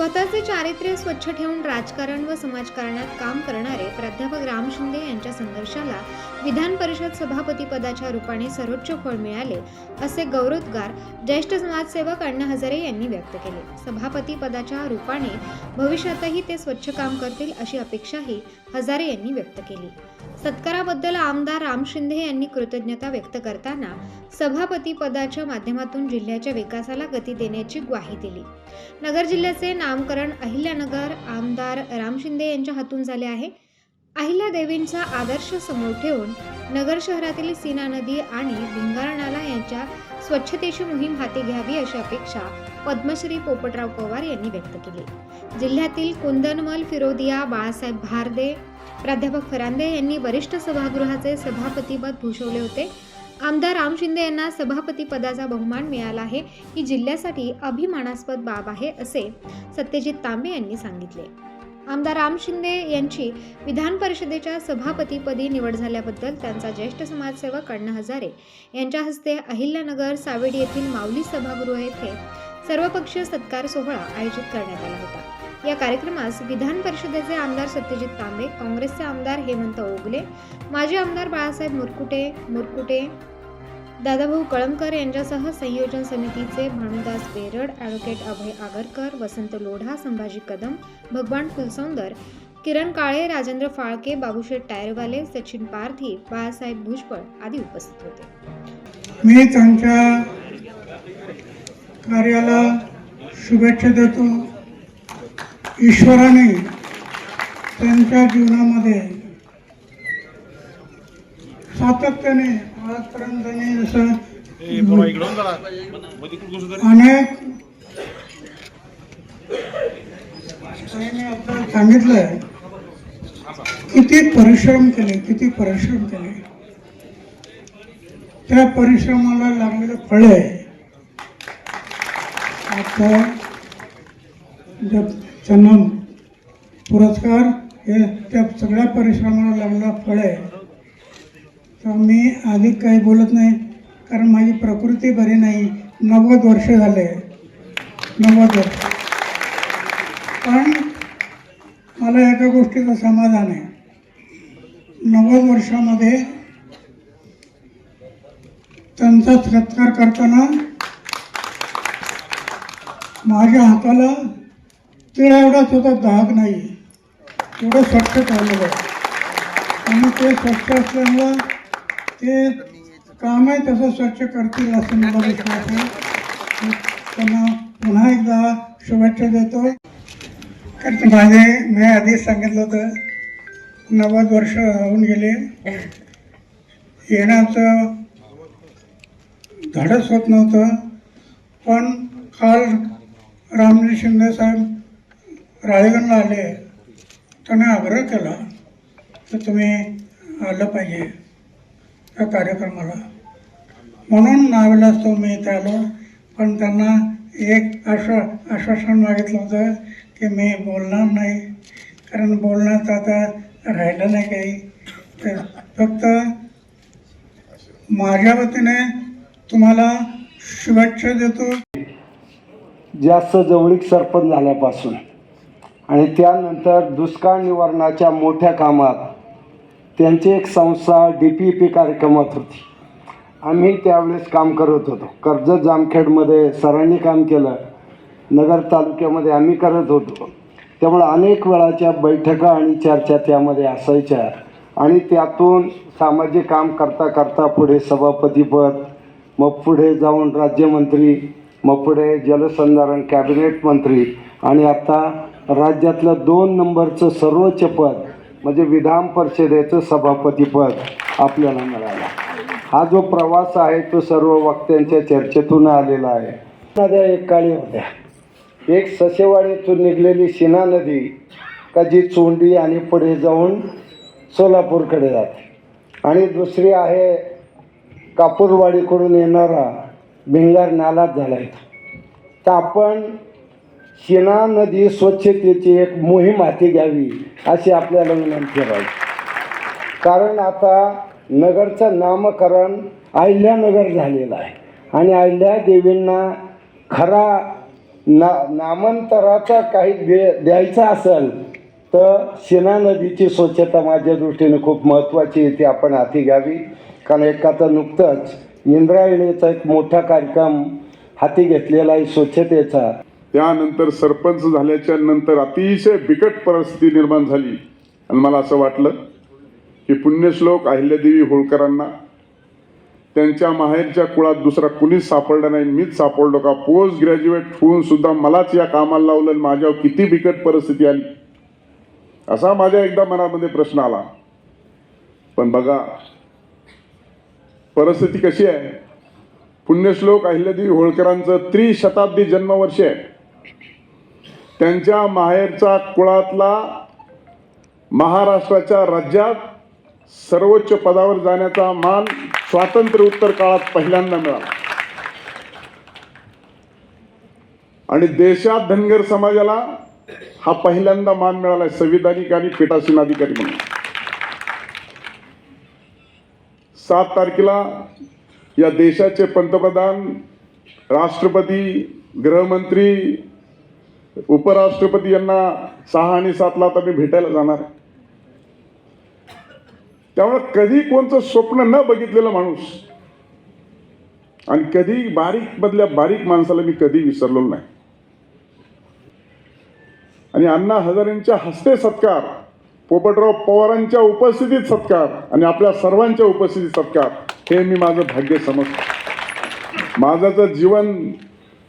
स्वतःचे चारित्र्य स्वच्छ ठेवून राजकारण व समाजकारणात काम करणारे प्राध्यापक राम शिंदे यांच्या संघर्षाला विधान परिषद सभापती पदाच्या रूपाने सर्वोच्च फळ मिळाले असे गौरवोद्गार ज्येष्ठ समाजसेवक अण्णा हजारे यांनी व्यक्त केले. सभापती पदाच्या रूपाने भविष्यातही ते स्वच्छ काम करतील अशी अपेक्षाही हजारे यांनी व्यक्त केली. सत्काराबद्दल आमदार राम शिंदे यांनी कृतज्ञता व्यक्त करताना सभापती पदाच्या माध्यमातून जिल्ह्याच्या विकासाला गती देण्याची ग्वाही दिली. नगर जिल्ह्याचे नामकरण अहिल्यानगर आमदार राम शिंदे यांच्या हातून झाले आहे. अहिल्या देवींचा आदर्श समोर ठेवून नगर शहरातील सीना नदी आणि भिंगारा नाला यांच्या स्वच्छतेची मोहीम हाती घ्यावी अशी अपेक्षा पद्मश्री पोपटराव पवार यांनी व्यक्त केली. जिल्ह्यातील कुंदनमल फिरोदिया बाळासाहेब भारदे प्राध्यापक फरांदे यांनी वरिष्ठ सभागृहाचे सभापतीपद भूषवले होते. आमदार राम शिंदे यांना सभापती पदाचा बहुमान मिळाला आहे. ही जिल्ह्यासाठी अभिमानास्पद बाब आहे असे सत्यजित तांबे यांनी सांगितले. आमदार राम शिंदे यांची विधान परिषदेच्या सभापतीपदी निवड झाल्याबद्दल त्यांचा ज्येष्ठ समाजसेवक अण्णा हजारे यांच्या हस्ते अहिल्यानगर सावेडी येथील माऊली सभागृह येथे सर्वपक्षीय सत्कार सोहळा आयोजित करण्यात आला होता. या कार्यक्रमास विधान परिषदेचे आमदार सत्यजित तांबे काँग्रेसचे आमदार हेमंत ओगले माजी आमदार बाळासाहेब मुरकुटे मुरकुटे दादाभाऊ कळमकर यांच्यासह संयोजन समितीचे भानुदास बेरड ॲडव्होकेट अभय आगरकर वसंत लोढा संभाजी कदम भगवान फुलसौंदर किरण काळे राजेंद्र फाळके बाबूशेठ टायरवाले सचिन पारधी बाळासाहेब भुजबळ आदी उपस्थित होते. मी त्यांच्या कार्याला शुभेच्छा देतो. ईश्वराने त्यांच्या जीवनामध्ये सातत्याने आजपर्यंत जसं अनेक सांगितलंय किती परिश्रम केले किती परिश्रम केले. त्या परिश्रमाला लागलेलं फळ आहे. आता जब त्यांना पुरस्कार हे त्या सगळ्या परिश्रमाला लागला फळ आहे. तर मी अधिक काही बोलत नाही कारण माझी प्रकृती बरी नाही. नव्वद वर्ष झाले. नव्वद वर्ष. पण मला एका गोष्टीचं समाधान आहे. नव्वद वर्षामध्ये त्यांचा सत्कार करताना माझ्या हाताला तिळा एवढा सुद्धा दाग नाही एवढं स्वच्छ ठेवलेलं आहे आणि ते स्वच्छ असल्यामुळं ते कामही तसं स्वच्छ करतील असं मला विश्वास आहे. त्यांना पुन्हा एकदा शुभेच्छा देतो कारण माझे मी आधीच सांगितलं होतं नव्वद वर्ष होऊन गेले. येण्याचं धाडस होत नव्हतं. पण काल रामजी शिंदे साहेब राळेगणला आले त्याने आग्रह केला तर तुम्ही आलं पाहिजे त्या कार्यक्रमाला. म्हणून नावेलाच तो मी इथे आलो पण त्यांना एक आश्वा आश्वासन मागितलं होतं की मी बोलणार नाही कारण बोलण्यात आता राहिलं नाही काही. तर फक्त माझ्या वतीने तुम्हाला शुभेच्छा देतो. जास्त जवळीक सरपंच झाल्यापासून. आणि त्यानंतर दुष्काळ निवारणाच्या मोठ्या कामात त्यांची एक संस्था डी पी पी कार्यक्रमात होती. आम्ही त्यावेळेस काम करत होतो. कर्जत जामखेडमध्ये सरांनी काम केलं. नगर तालुक्यामध्ये आम्ही करत होतो. त्यामुळे अनेक वेळाच्या बैठका आणि चर्चा त्यामध्ये असायच्या. आणि त्यातून सामाजिक काम करता करता पुढे सभापतीपद मग पुढे जाऊन राज्यमंत्री मग पुढे जलसंधारण कॅबिनेट मंत्री आणि आता राज्यातलं दोन नंबरचं सर्वोच्च पद म्हणजे विधान परिषदेचं सभापतीपद आपल्याला मिळालं. हा जो प्रवास आहे तो सर्व वक्त्यांच्या चर्चेतून आलेला आहे. नद्या एक काळी होत्या. एक ससेवाडीतून निघलेली शिना नदी का जी चोंडी आणि पुढे जाऊन सोलापूरकडे जाते. आणि दुसरी आहे कापूरवाडीकडून येणारा भिंगार नालाच झाला आहे तर आपण शिना नदी स्वच्छतेची एक मोहीम हाती घ्यावी अशी आपल्याला विनंती राहील कारण आता नगरचं नामकरण अहिल्यानगर झालेलं आहे. आणि अहिल्या देवींना खरा ना नामांतराचा काही दे द्यायचा असेल तर शिना नदीची स्वच्छता माझ्या दृष्टीने खूप महत्त्वाची आहे ती आपण हाती घ्यावी. कारण एक आता नुकतंच इंद्रायणीचा एक मोठा कार्यक्रम हाती घेतलेला आहे स्वच्छतेचा. त्यानंतर सरपंच झाल्याच्यानंतर अतिशय बिकट परिस्थिती निर्माण झाली. आणि मला असं वाटलं की पुण्यश्लोक अहिल्यादेवी होळकरांना त्यांच्या माहेरच्या कुळात दुसरा कुणीच सापडला नाही मीच सापडलो का? पोस्ट ग्रॅज्युएट होऊन सुद्धा मलाच या कामाला लावलं आणि माझ्यावर किती बिकट परिस्थिती आली. असा माझ्या एकदा मनामध्ये प्रश्न आला. पण बघा परिस्थिती कशी आहे? पुण्यश्लोक अहिल्यादेवी होळकरांचं त्रिशताब्दी जन्मवर्ष आहे. त्यांच्या माहेरचा कुळातला महाराष्ट्राच्या राज्यात सर्वोच्च पदावर जाण्याचा मान स्वातंत्र्य उत्तर काळात पहिल्यांदा मिळाला. आणि देशात धनगर समाजाला हा पहिल्यांदा मान मिळाला संविधानिक आणि पीठासीन अधिकारी म्हणून. सात तारखेला या देशाचे पंतप्रधान राष्ट्रपती गृहमंत्री उपराष्ट्रपती यांना सहा आणि सातला आता मी भेटायला जाणार आहे. त्यामुळे कधी कोणतं स्वप्न न बघितलेलं माणूस आणि कधी बारीक मधल्या बारीक माणसाला मी कधी विसरलो नाही. आणि अण्णा हजारेंच्या हस्ते सत्कार पोपटराव पवारांच्या उपस्थितीत सत्कार आणि आपल्या सर्वांच्या उपस्थितीत सत्कार हे मी माझं भाग्य समजतो. माझं जर जीवन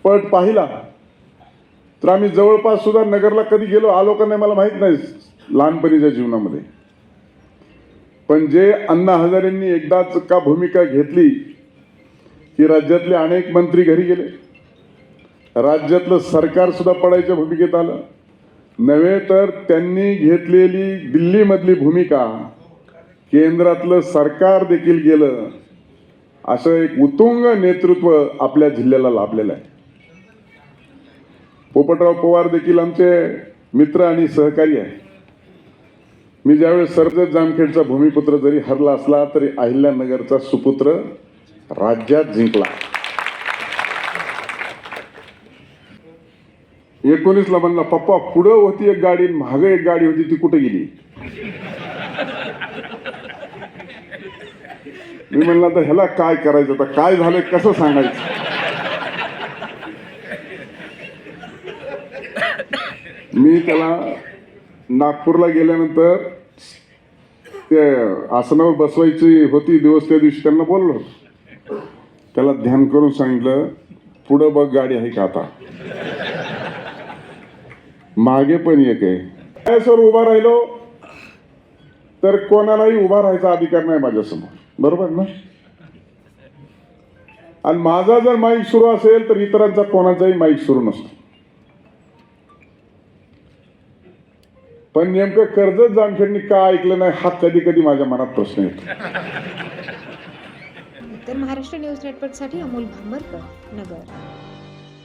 पट पाहिला तर आम्ही जवळपास सुद्धा नगरला कधी गेलो आलो का नाही मला माहीत नाही लहानपणीच्या जीवनामध्ये. पण जे अण्णा हजारेंनी एकदाच का भूमिका घेतली की राज्यातले अनेक मंत्री घरी गेले. राज्यातलं सरकार सुद्धा पडायच्या भूमिकेत आलं. नव्हे तर त्यांनी घेतलेली दिल्लीमधली भूमिका केंद्रातलं सरकार देखील गेलं असं एक उत्तुंग नेतृत्व आपल्या जिल्ह्याला लाभलेलं आहे. पोपटराव पवार देखील आमचे मित्र आणि सहकारी आहे. मी ज्यावेळेस सरजत जामखेडचा भूमिपुत्र जरी हरला असला तरी अहिल्यानगरचा सुपुत्र राज्यात जिंकला. एकोणीसला म्हणला पप्पा पुढं होती एक गाडी महाग एक गाडी होती ती कुठे गेली? मी म्हणला तर ह्याला काय करायचं आता काय झालंय कसं सांगायचं? मी त्याला नागपूरला गेल्यानंतर ते आसनावर बसवायची होती दिवस त्या दिवशी त्यांना बोललो. त्याला ध्यान करून सांगितलं पुढं बघ गाडी आहे का आता? मागे पण एक आहे. सर उभा राहिलो? तर कोणालाही उभा राहायचा अधिकार नाही माझ्यासमोर. बरोबर ना? आणि माझा जर माईक सुरू असेल तर इतरांचा कोणाचाही माईक सुरू नसतो. पण नेमकं कर्जत जामखेडनी का ऐकलं नाही हा कधी कधी माझ्या मनात प्रश्न येतो. तर महाराष्ट्र न्यूज नेटवर्कसाठी अमोल भांबरकर नगर.